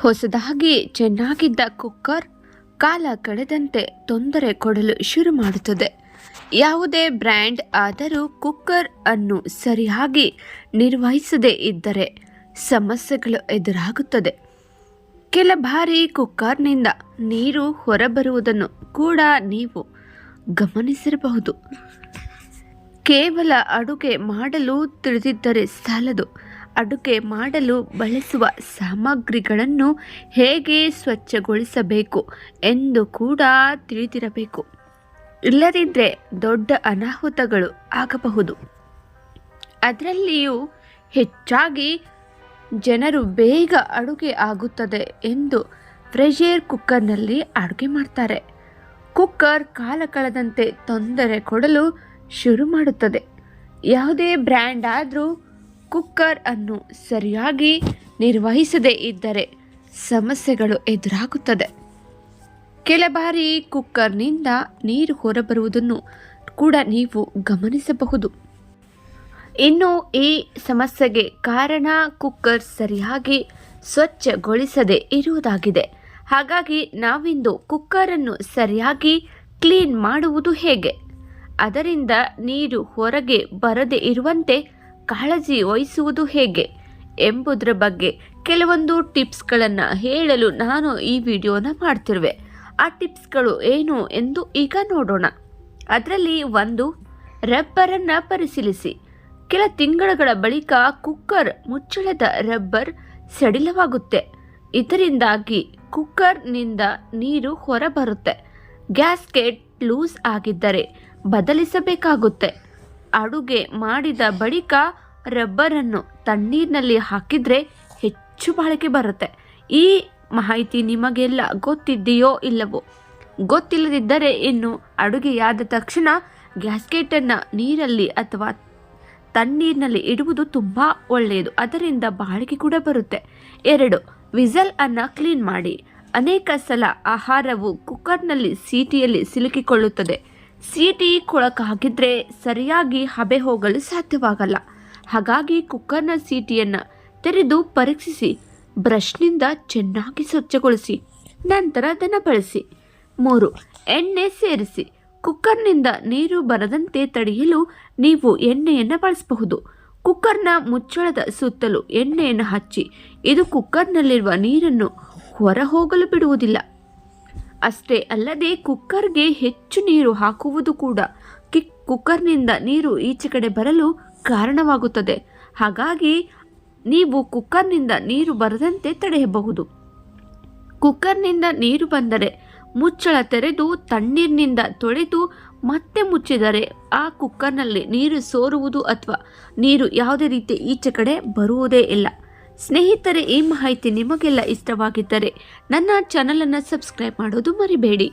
ಹೊಸದಾಗಿ ಚೆನ್ನಾಗಿದ್ದ ಕುಕ್ಕರ್ ಕಾಲ ಕಳೆದಂತೆ ತೊಂದರೆ ಕೊಡಲು ಶುರು ಮಾಡುತ್ತದೆ. ಯಾವುದೇ ಬ್ರ್ಯಾಂಡ್ ಆದರೂ ಕುಕ್ಕರ್ ಅನ್ನು ಸರಿಯಾಗಿ ನಿರ್ವಹಿಸದೇ ಇದ್ದರೆ ಸಮಸ್ಯೆಗಳು ಎದುರಾಗುತ್ತದೆ. ಕೆಲ ಬಾರಿ ಕುಕ್ಕರ್ನಿಂದ ನೀರು ಹೊರಬರುವುದನ್ನು ಕೂಡ ನೀವು ಗಮನಿಸಿರಬಹುದು. ಕೇವಲ ಅಡುಗೆ ಮಾಡಲು ತಿಳಿದಿದ್ದರೆ ಸಾಲದು. ಅಡುಗೆ ಮಾಡಲು ಬಳಸುವ ಸಾಮಗ್ರಿಗಳನ್ನು ಹೇಗೆ ಸ್ವಚ್ಛಗೊಳಿಸಬೇಕು ಎಂದು ಕೂಡ ತಿಳಿದಿರಬೇಕು. ಇಲ್ಲದಿದ್ದರೆ ದೊಡ್ಡ ಅನಾಹುತಗಳು ಆಗಬಹುದು. ಅದರಲ್ಲಿಯೂ ಹೆಚ್ಚಾಗಿ ಜನರು ಬೇಗ ಅಡುಗೆ ಆಗುತ್ತದೆ ಎಂದು ಪ್ರೆಷರ್ ಕುಕ್ಕರ್ನಲ್ಲಿ ಅಡುಗೆ ಮಾಡ್ತಾರೆ. ಕುಕ್ಕರ್ ಕಾಲ ಕಳೆದಂತೆ ತೊಂದರೆ ಕೊಡಲು ಶುರು ಮಾಡುತ್ತದೆ. ಯಾವುದೇ ಬ್ರ್ಯಾಂಡ್ ಆದರೂ ಕುಕ್ಕರ್ ಅನ್ನು ಸರಿಯಾಗಿ ನಿರ್ವಹಿಸದೇ ಇದ್ದರೆ ಸಮಸ್ಯೆಗಳು ಎದುರಾಗುತ್ತದೆ. ಕೆಲ ಬಾರಿ ಕುಕ್ಕರ್ನಿಂದ ನೀರು ಹೊರಬರುವುದನ್ನು ಕೂಡ ನೀವು ಗಮನಿಸಬಹುದು. ಇನ್ನು ಈ ಸಮಸ್ಯೆಗೆ ಕಾರಣ ಕುಕ್ಕರ್ ಸರಿಯಾಗಿ ಸ್ವಚ್ಛಗೊಳಿಸದೆ ಇರುವುದಾಗಿದೆ. ಹಾಗಾಗಿ ನಾವಿಂದು ಕುಕ್ಕರನ್ನು ಸರಿಯಾಗಿ ಕ್ಲೀನ್ ಮಾಡುವುದು ಹೇಗೆ? ಅದರಿಂದ ನೀರು ಹೊರಗೆ ಬರದೇ ಇರುವಂತೆ ಕಾಳಜಿ ವಹಿಸುವುದು ಹೇಗೆ ಎಂಬುದರ ಬಗ್ಗೆ ಕೆಲವೊಂದು ಟಿಪ್ಸ್ಗಳನ್ನು ಹೇಳಲು ನಾನು ಈ ವಿಡಿಯೋನ ಮಾಡ್ತಿರುವೆ. ಆ ಟಿಪ್ಸ್ಗಳು ಏನು ಎಂದು ಈಗ ನೋಡೋಣ. ಅದರಲ್ಲಿ ಒಂದು, ರಬ್ಬರನ್ನು ಪರಿಶೀಲಿಸಿ. ಕೆಲ ತಿಂಗಳುಗಳ ಬಳಿಕ ಕುಕ್ಕರ್ ಮುಚ್ಚಳದ ರಬ್ಬರ್ ಸಡಿಲವಾಗುತ್ತೆ. ಇದರಿಂದಾಗಿ ಕುಕ್ಕರ್ನಿಂದ ನೀರು ಹೊರಬರುತ್ತೆ. ಗ್ಯಾಸ್ಕೆಟ್ ಲೂಸ್ ಆಗಿದ್ದರೆ ಬದಲಿಸಬೇಕಾಗುತ್ತೆ. ಅಡುಗೆ ಮಾಡಿದ ಬಳಿಕ ರಬ್ಬರನ್ನು ತಣ್ಣೀರಿನಲ್ಲಿ ಹಾಕಿದರೆ ಹೆಚ್ಚು ಬಾಳಿಕೆ ಬರುತ್ತೆ. ಈ ಮಾಹಿತಿ ನಿಮಗೆಲ್ಲ ಗೊತ್ತಿದೆಯೋ ಇಲ್ಲವೋ? ಗೊತ್ತಿಲ್ಲದಿದ್ದರೆ ಇನ್ನು ಅಡುಗೆಯಾದ ತಕ್ಷಣ ಗ್ಯಾಸ್ಕೆಟನ್ನು ನೀರಲ್ಲಿ ಅಥವಾ ತಣ್ಣೀರಿನಲ್ಲಿ ಇಡುವುದು ತುಂಬ ಒಳ್ಳೆಯದು. ಅದರಿಂದ ಬಾಳಿಕೆ ಕೂಡ ಬರುತ್ತೆ. ಎರಡು, ವಿಸಲ್ ಅನ್ನು ಕ್ಲೀನ್ ಮಾಡಿ. ಅನೇಕ ಸಲ ಆಹಾರವು ಕುಕ್ಕರ್ನಲ್ಲಿ ಸೀಟಿಯಲ್ಲಿ ಸಿಲುಕಿಕೊಳ್ಳುತ್ತದೆ. ಸೀಟಿ ಕೊಳಕಾಗಿದ್ದರೆ ಸರಿಯಾಗಿ ಹಬೆ ಹೋಗಲು ಸಾಧ್ಯವಾಗಲ್ಲ. ಹಾಗಾಗಿ ಕುಕ್ಕರ್ನ ಸೀಟಿಯನ್ನು ತೆರೆದು ಪರೀಕ್ಷಿಸಿ, ಬ್ರಷ್ನಿಂದ ಚೆನ್ನಾಗಿ ಸ್ವಚ್ಛಗೊಳಿಸಿ, ನಂತರ ಅದನ್ನು ಬಳಸಿ. ಮೂರು, ಎಣ್ಣೆ ಸೇರಿಸಿ. ಕುಕ್ಕರ್ನಿಂದ ನೀರು ಬರದಂತೆ ತಡೆಯಲು ನೀವು ಎಣ್ಣೆಯನ್ನು ಬಳಸಬಹುದು. ಕುಕ್ಕರ್ನ ಮುಚ್ಚಳದ ಸುತ್ತಲೂ ಎಣ್ಣೆಯನ್ನು ಹಚ್ಚಿ, ಇದು ಕುಕ್ಕರ್ನಲ್ಲಿರುವ ನೀರನ್ನು ಹೊರಹೋಗಲು ಬಿಡುವುದಿಲ್ಲ. ಅಷ್ಟೇ ಅಲ್ಲದೆ ಕುಕ್ಕರ್ಗೆ ಹೆಚ್ಚು ನೀರು ಹಾಕುವುದು ಕೂಡ. ಕಿಕ್ ಕುಕ್ಕರ್ನಿಂದ ನೀರು ಈಚೆ ಕಡೆ ಬರಲು ಕಾರಣವಾಗುತ್ತದೆ. ಹಾಗಾಗಿ ನೀವು ಕುಕ್ಕರ್ನಿಂದ ನೀರು ಬರದಂತೆ ತಡೆಯಬಹುದು. ಕುಕ್ಕರ್ನಿಂದ ನೀರು ಬಂದರೆ ಮುಚ್ಚಳ ತೆರೆದು ತಣ್ಣೀರಿನಿಂದ ತೊಳೆದು ಮತ್ತೆ ಮುಚ್ಚಿದರೆ ಆ ಕುಕ್ಕರ್ನಲ್ಲಿ ನೀರು ಸೋರುವುದು ಅಥವಾ ನೀರು ಯಾವುದೇ ರೀತಿ ಈಚೆ ಕಡೆ ಬರುವುದೇ ಇಲ್ಲ. ಸ್ನೇಹಿತರೆ ಈ ಮಾಹಿತಿ ನಿಮಗೆಲ್ಲ ಇಷ್ಟವಾಗಿದ್ದರೆ ನನ್ನ ಚಾನಲನ್ನು ಸಬ್ಸ್ಕ್ರೈಬ್ ಮಾಡೋದು ಮರಿಬೇಡಿ.